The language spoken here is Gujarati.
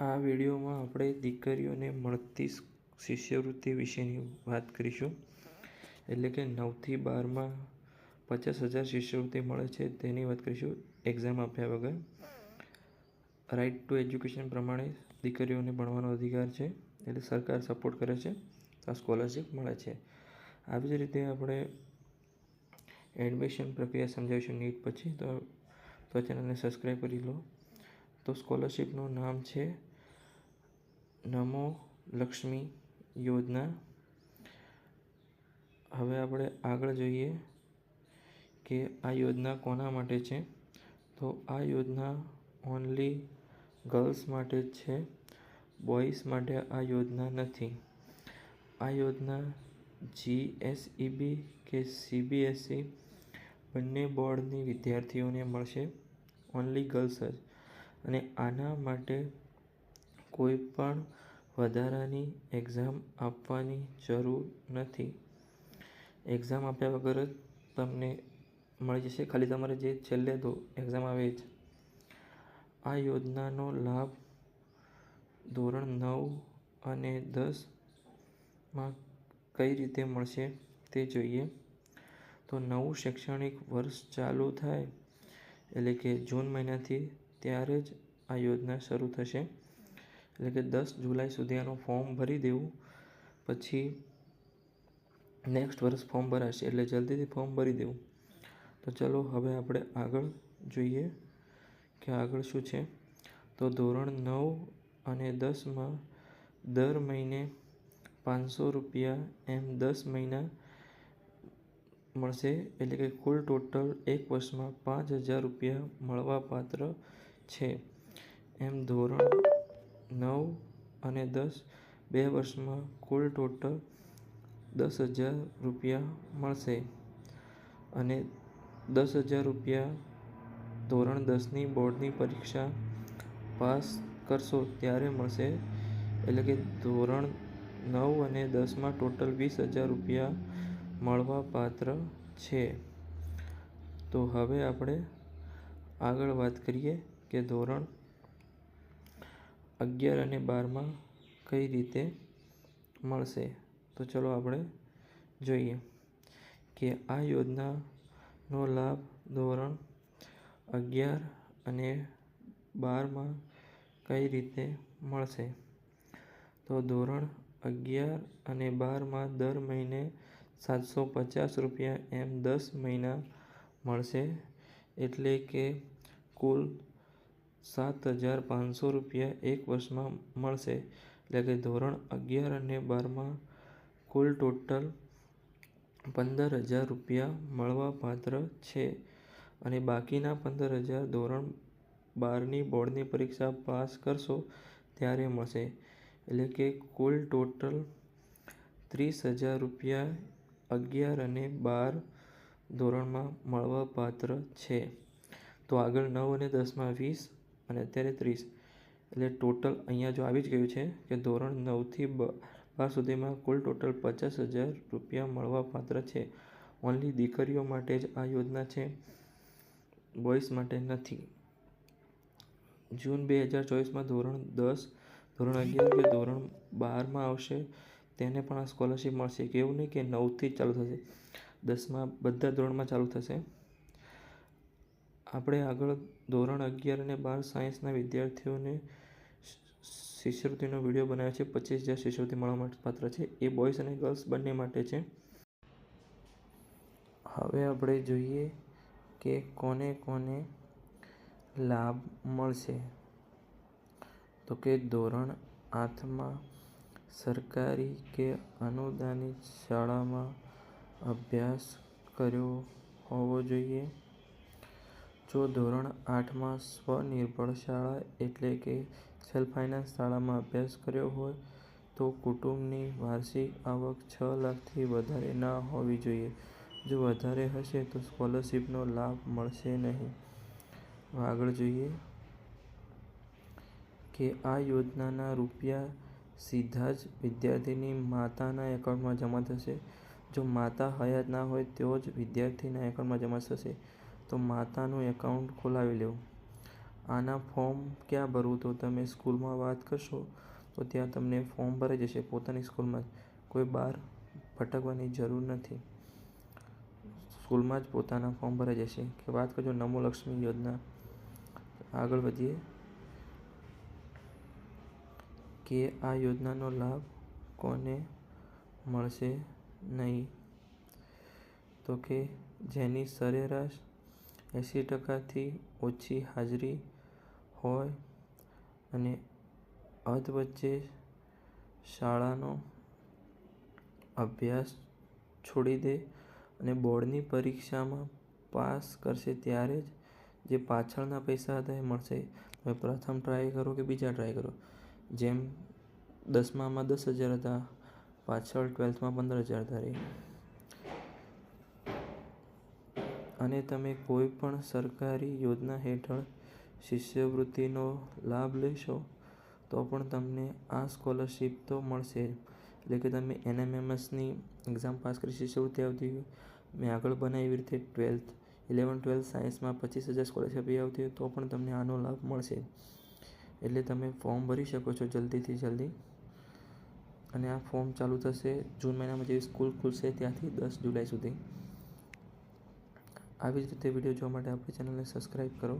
આ વિડીયોમાં આપણે દીકરીઓને મળતી શિષ્યવૃત્તિ વિશેની વાત કરીશું. એટલે કે નવથી બારમાં પચાસ હજાર શિષ્યવૃત્તિ મળે છે તેની વાત કરીશું એક્ઝામ આપ્યા વગર. રાઇટ ટુ એજ્યુકેશન પ્રમાણે દીકરીઓને ભણવાનો અધિકાર છે, એટલે સરકાર સપોર્ટ કરે છે, આ સ્કોલરશિપ મળે છે. આવી જ રીતે આપણે એડમિશન પ્રક્રિયા સમજાવીશું નીટ પછી. તો તો ચેનલને સબસ્ક્રાઈબ કરી લો. તો સ્કોલરશિપનું નામ છે નમો લક્ષ્મી યોજના. હવે આપણે આગળ જોઈએ કે આ યોજના કોના માટે છે. તો આ યોજના ઓનલી ગર્લ્સ માટે જ છે. બોયઝ માટે આ યોજના નથી. આ યોજના જીએસઈબી કે સીબીએસઈ બંને બોર્ડની વિદ્યાર્થીઓને મળશે. ઓનલી ગર્લ્સ જ. અને આના માટે કોઈ પણ વધારાની એક્ઝામ આપવાની જરૂર નથી. એક્ઝામ આપ્યા વગર જ તમને મળી જશે. ખાલી તમારે જે છેલ્લે તો એક્ઝામ આવે જ. આ યોજનાનો લાભ ધોરણ નવ અને દસમાં કઈ રીતે મળશે તે જોઈએ. તો નવું શૈક્ષણિક વર્ષ ચાલુ થાય એટલે કે જૂન મહિનાથી ત્યારે જ આ યોજના શરૂ થશે. એટલે કે દસ જુલાઈ સુધી આનું ફોર્મ ભરી દેવું. પછી નેક્સ્ટ વર્ષ ફોર્મ ભરાશે એટલે જલ્દીથી ફોર્મ ભરી દેવું. તો ચલો હવે આપણે આગળ જોઈએ કે આગળ શું છે. તો ધોરણ નવ અને દસમાં દર મહિને પાંચસો રૂપિયા એમ દસ મહિના મળશે. એટલે કે કુલ ટોટલ એક વર્ષમાં પાંચ હજાર રૂપિયા મળવાપાત્ર છે. એમ ધોરણ અને દસ, બે વર્ષમાં કુલ ટોટલ દસ હજાર રૂપિયા મળશે. અને દસ હજાર રૂપિયા ધોરણ દસની બોર્ડની પરીક્ષા પાસ કરશો ત્યારે મળશે. એટલે કે ધોરણ નવ અને દસમાં ટોટલ વીસ હજાર રૂપિયા મળવા પાત્ર છે. તો હવે આપણે આગળ વાત કરીએ કે ધોરણ અગિયાર અને બારમાં કઈ રીતે મળશે? તો ચલો આપણે જોઈએ કે આ યોજનાનો લાભ ધોરણ અગિયાર અને બારમાં કઈ રીતે મળશે? તો ધોરણ અગિયાર અને બારમાં દર મહિને સાતસો પચાસ રૂપિયા એમ દસ મહિના મળશે. એટલે કે કુલ સાત હજાર પાંચસો રૂપિયા એક વર્ષમાં મળશે. એટલે કે ધોરણ અગિયાર અને બારમાં કુલ ટોટલ પંદર હજાર રૂપિયા મળવાપાત્ર છે. અને બાકીના પંદર હજાર ધોરણ બારની બોર્ડની પરીક્ષા પાસ કરશો ત્યારે મળશે. એટલે કે કુલ ટોટલ ત્રીસ હજાર રૂપિયા અગિયાર અને બાર ધોરણમાં મળવાપાત્ર છે. તો આગળ નવ અને દસમાં વીસ અને અત્યારે ત્રીસ. એટલે ટોટલ અહીંયા જો આવી જ ગયું છે કે ધોરણ નવથી બાર સુધીમાં કુલ ટોટલ પચાસ હજાર રૂપિયા મળવાપાત્ર છે. ઓનલી દીકરીઓ માટે જ આ યોજના છે. બોયઝ માટે નથી. જૂન બે હજાર ચોવીસમાં ધોરણ દસ, ધોરણ અગિયાર કે ધોરણ બારમાં આવશે તેને પણ આ સ્કોલરશિપ મળશે. એવું નહીં કે નવથી ચાલુ થશે. દસમાં, બધા ધોરણમાં ચાલુ થશે. આપણે આગળ ધોરણ અગિયાર અને બાર સાયન્સના વિદ્યાર્થીઓને શિષ્યવૃત્તિનો વીડિયો બનાવ્યો છે. પચીસ હજાર શિષ્યવૃત્તિ મળવા માટે પાત્ર છે. એ બોયઝ અને ગર્લ્સ બંને માટે છે. હવે આપણે જોઈએ કે કોને કોને લાભ મળશે. તો કે ધોરણ આઠમાં સરકારી કે અનુદાનિત શાળામાં અભ્યાસ કર્યો હોવો જોઈએ? જો ધોરણ આઠમાં સ્વનિર્ભર શાળા એટલે કે સેલ્ફ ફાઇનાન્સ શાળામાં અભ્યાસ કર્યો હોય, તો કુટુંબની વાર્ષિક આવક છ લાખથી વધારે ના હોવી જોઈએ. જો વધારે હશે, તો સ્કોલરશીપનો લાભ મળશે નહીં. આગળ જોઈએ કે આ યોજનાના રૂપિયા સીધા જ વિદ્યાર્થીની માતાના એકાઉન્ટમાં જમા થશે. જો માતા હયાત ના હોય, તો જ વિદ્યાર્થીના એકાઉન્ટમાં જમા થશે. તો માતાનું એકાઉન્ટ ખોલાવી લેવું. આના ફોર્મ ક્યાં ભરવું? તો તમે સ્કૂલમાં વાત કરશો, તો ત્યાં તમને ફોર્મ ભરાઈ જશે પોતાની સ્કૂલમાં જ. કોઈ બહાર ભટકવાની જરૂર નથી. સ્કૂલમાં જ પોતાના ફોર્મ ભરાઈ જશે. કે વાત કરજો નમો લક્ષ્મી યોજના. આગળ વધીએ. કે આ યોજનાનો લાભ કોને મળશે નહીં? તો કે જેની સરેરાશ એંસી ટકાથી ઓછી હાજરી હોય અને અધવચ્ચે શાળાનો અભ્યાસ છોડી દે અને બોર્ડની પરીક્ષામાં પાસ કરશે ત્યારે જ જે પાછળના પૈસા હતા એ મળશે. તમે પ્રથમ ટ્રાય કરો કે બીજા ટ્રાય કરો? જેમ દસમામાં દસ હજાર હતા, પાછળ ટ્વેલ્થમાં પંદર હજાર હતા અને તમે કોઈ પણ સરકારી યોજના હેઠળ શિષ્યવૃત્તિનો લાભ લેશો, તો પણ તમને આ સ્કોલરશિપ તો મળશે. એટલે કે તમે એનએમએમએસની એક્ઝામ પાસ કરી શિષ્યવૃત્તિ આવતી હોય, મેં આગળ બનાવી એવી રીતે ટ્વેલ્થ ઇલેવન ટ્વેલ્થ સાયન્સમાં પચીસ હજાર સ્કોલરશિપ આવતી હોય, તો પણ તમને આનો લાભ મળશે. એટલે તમે ફોર્મ ભરી શકો છો જલ્દીથી જલ્દી. અને આ ફોર્મ ચાલુ થશે જૂન મહિનામાં જેવી સ્કૂલ ખુલશે ત્યાંથી દસ જુલાઈ સુધી. આવી જ રીતે વીડિયો જોવા માટે આપણી ચેનલને સબસ્ક્રાઈબ કરો.